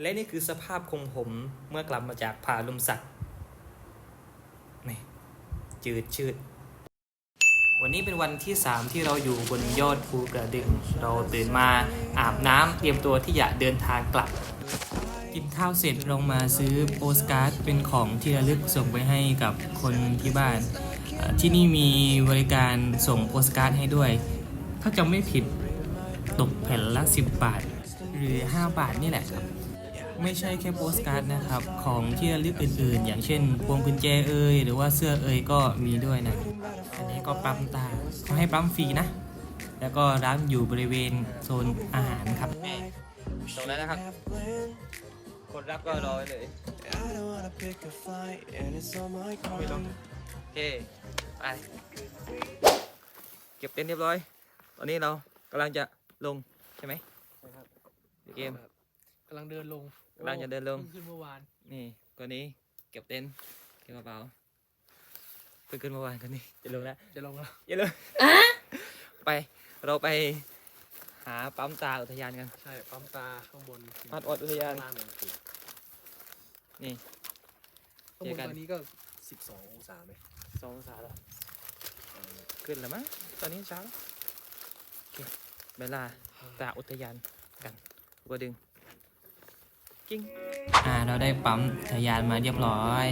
และนี่คือสภาพของผมเมื่อกลับมาจากผ่าลมสักแหม่จืดชืด วันนี้เป็นวันที่ 3 ที่เราอยู่บนยอดภูกระดึง เราตื่นมาอาบน้ำเตรียมตัวที่จะเดินทางกลับ กินข้าวเสร็จเรามาซื้อโปสการ์ดเป็นของที่ระลึกส่งไปให้กับคนที่บ้าน ที่นี่มีบริการส่งโปสการ์ดให้ด้วย ถ้าจำไม่ผิดตกแผ่นละ 10 บาท หรือ 5 บาทนี่แหละครับ ไม่ใช่แค่โปสการ์ดนะครับ ของที่ระลึกอื่นๆ อย่างเช่นพวงกุญแจเอ่ยหรือว่าเสื้อเอ่ยก็มีด้วยนะ อันนี้ก็ปั๊มตาเขาให้ปั๊มฟรีนะ แล้วก็ร้านอยู่บริเวณโซนอาหารครับตรงนั้นนะครับ คนรับก็รอเลยไม่ลงโอเคไปเก็บเต็นท์เรียบร้อย ตอนนี้เรากำลังจะลงใช่ไหมใช่ครับเกมกำลังเดินลงกำลังจะเดินลง พิ่ขึ้นเมื่อวานนี่ตัวนี้เก็บเต็นท์เก็บกระเป๋าเพิ่งขึ้นเมื่อวานตัวนี้จะลงแล้วจะลงแล้วอย่าเลยไปเราไปหาปั๊มตาอุทยานกัน ใช่ปั๊มตาข้างบนพัดอดอุทยาน ข้างล่างเนี่ยนี่ ข้างเจบอนกัน ตอนนี้ก็12องศาไหมสององศาแล้วขึ้นแล้วมั้งตอนนี้เช้าแล้วโอเคเวลาตาอุทยานกันก็ดึงิ้งอ่าเราได้ปั๊มอุทยานมาเรียบร้อย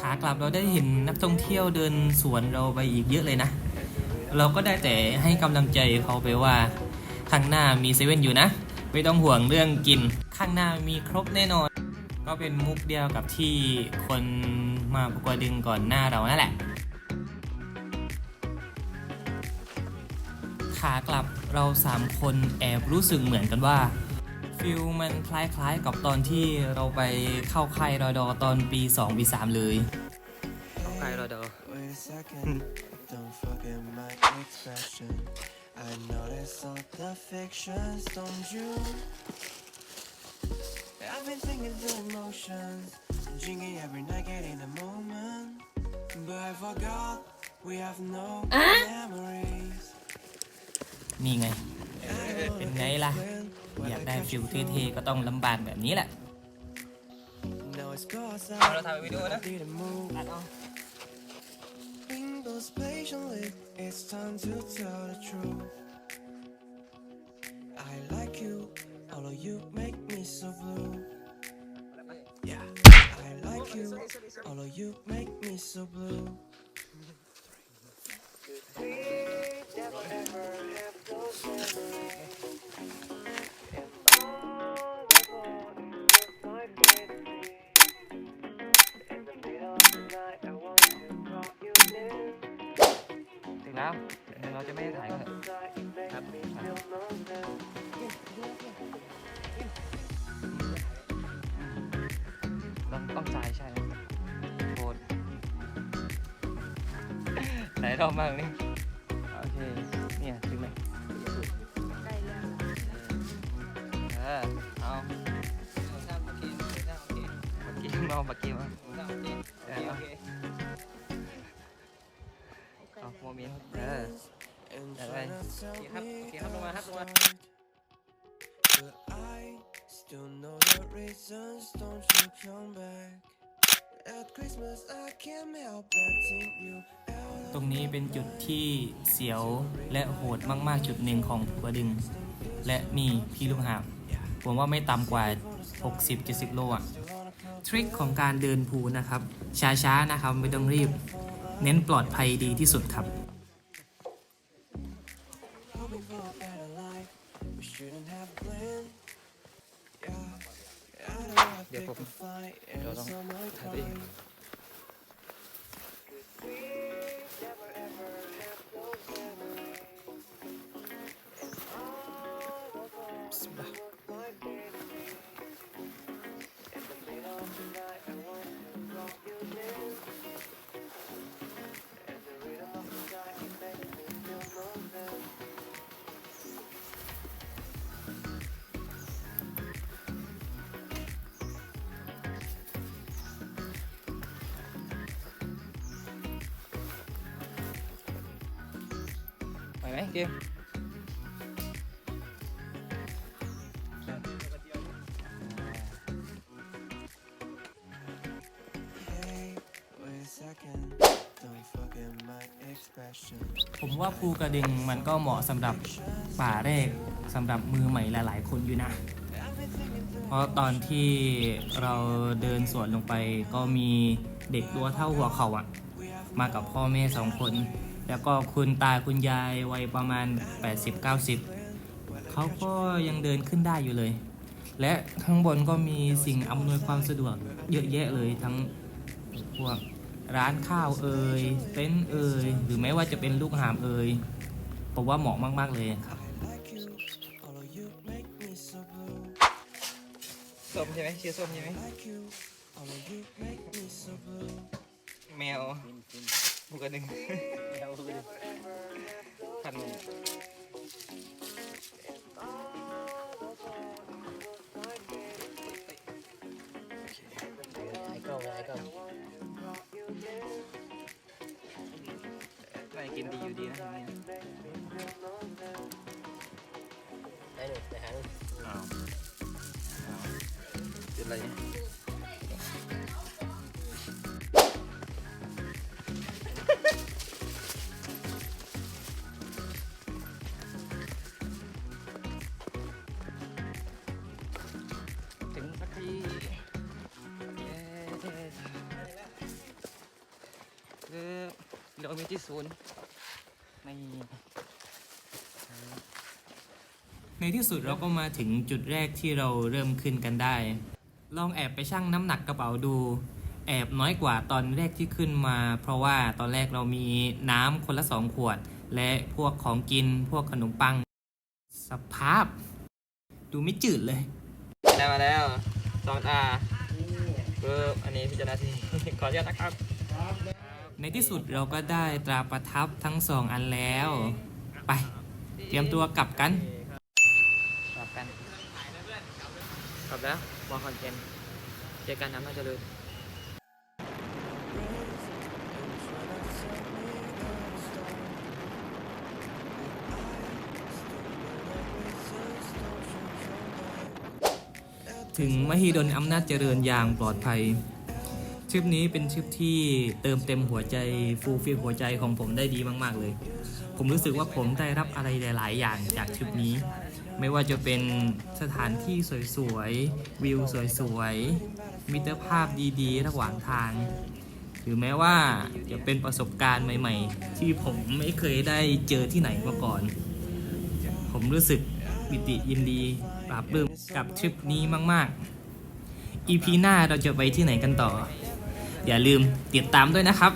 ขากลับเราได้เห็นนักท่องเที่ยวเดินสวนเราไปอีกเยอะเลยนะ เราก็ได้แต่ให้กำลังใจเขาไปว่าข้างหน้ามีเซเว่นอยู่นะ ไม่ต้องห่วงเรื่องกิน ข้างหน้ามีครบแน่นอน ก็เป็นมุกเดียวกับที่คนมาประกวดดึงก่อนหน้าเรานั่นแหละ ขากลับเราสามคนแอบรู้สึกเหมือนกันว่าฟิลมันคล้ายๆกับตอนที่เราไปเข้าค่ายรอดอตอนปี2ปี3เลย เข้าค่ายรอดอ Wait a second, don't forget my expression. I know that's all the fictions, don't you? I've been thinking through emotions, drinking every night, getting a moment. But I forgot we have no memories. นี่ไง I don't เป็น wanna ไงล่ะ explain อยาก what ได้ I ฟิล can't เท่ๆก็ต้องลำบากแบบนี้แหละ Now it's cause I เราถ่ายวิดีโอนะ didn't move. Windows patiently, it's time to tell the truth. I like you, all of you make me so blue. Yeah, I like you, all of you make me so blue. ถึงแล้วเราจะไม่ได้ถ่ายกัน Night, you make me feel lonely. ต้องต้องจ่ายใช่ไหมโคตรไหนรอบมากนี่โอเคเนี่ยถึงไหมเออเอาเมื่อกี้เมื่อกี้เอาเมื่อกี้มาเออเอาเอาโมเมนต์เออ And Yeah, try right. not tell Okay, hấp- me okay, hấp I'm luôn mà, hấp luôn mà. right. But I still know the reasons, don't you come back. At Christmas, I can't help but think you out ตรงนี้เป็นจุดที่เสียวและโหดมากๆจุดหนึ่งของภูกระดึง และนี่พี่ลูกหาบผมว่าไม่ต่ำกว่า 60-70 โลอะทริคของการเดินภูนะครับ ช้าๆนะครับไม่ต้องรีบ เน้นปลอดภัยดีที่สุดครับ เดี๋ยวผมเราต้อง ไหมเกมผมว่าภูกระดึงมันก็เหมาะสำหรับป่าแรกสำหรับมือใหม่หลาย ๆ คนอยู่นะ เพราะตอนที่เราเดินสวนลงไปก็มีเด็กตัวเท่าหัวเขาอะมากับพ่อแม่สองคน แล้วก็คุณตาคุณยายวัยประมาณ 80-90 เขาก็ยังเดินขึ้นได้อยู่เลย และข้างบนก็มีสิ่งอำนวยความสะดวกเยอะแยะเลยทั้งพวกร้านข้าวเอ่ยเต็นท์เอ่ยหรือแม้ว่าจะเป็นลูกหามเอ่ยผมว่าเหมาะมาก ๆ เลยครับส้มใช่ไหมชื่อส้มใช่ไหมแมวภูกระดึง พันไอ้กล้องไอ้กล้องไม่กินดีอยู่ดีนะทีนี้ไอ้หนูไปหาหนูจุดอะไรเนี่ย มีที่ศูนย์ในในที่สุดเราก็มาถึงจุดแรกที่เราเริ่มขึ้นกันได้ ลองแอบไปชั่งน้ำหนักกระเป๋าดู แอบน้อยกว่าตอนแรกที่ขึ้นมา เพราะว่าตอนแรกเรามีน้ำคนละสองขวด และพวกของกินพวกขนมปัง สภาพ ดูไม่จืดเลย ได้มาแล้วซอนอาคืออันนี้พิจารณาทีขออนุญาตนะครับ ในที่สุดเราก็ได้ตราประทับทั้งสองอันแล้ว ไป เตรียมตัวกลับกันกลับกันกลับแล้วมอคอนเทนเจอกันน้ำน่าจะเลยถึงมหิดลอำนาจเจริญอย่างปลอดภัย ทริปนี้เป็นทริปที่เติมเต็มหัวใจฟูลฟิลหัวใจของผมได้ดีมาก ๆ เลย ผมรู้สึกว่าผมได้รับอะไรหลาย ๆ อย่างจากทริปนี้ ไม่ว่าจะเป็นสถานที่สวยๆ วิวสวยๆ มิตรภาพดีๆ ระหว่างทาง หรือแม้ว่าจะเป็นประสบการณ์ใหม่ ๆ ที่ผมไม่เคยได้เจอที่ไหนมาก่อน ผมรู้สึกปิติยินดีปราบปลื้มกับทริปนี้มาก ๆ EP หน้าเราจะไปที่ไหนกันต่อ อย่าลืมติดตามด้วยนะครับ